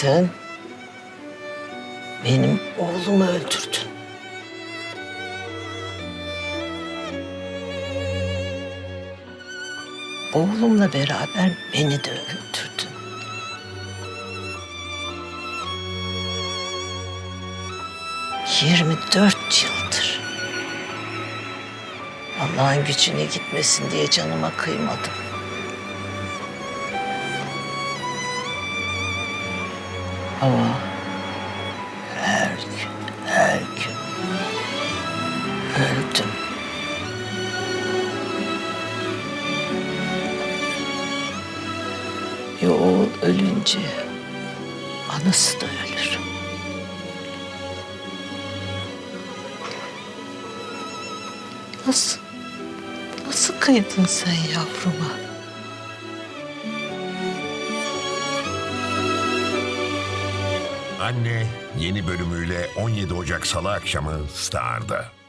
Sen benim oğlumu öldürdün. Oğlumla beraber beni de öldürdün. Yirmi dört yıldır. Allah'ın gücüne gitmesin diye canıma kıymadım. Ama her gün, her gün öldüm. Bir oğul ölünce anası da ölür. Nasıl, nasıl kıydın sen yavruma? Anne yeni bölümüyle 17 Ocak Salı akşamı Star'da.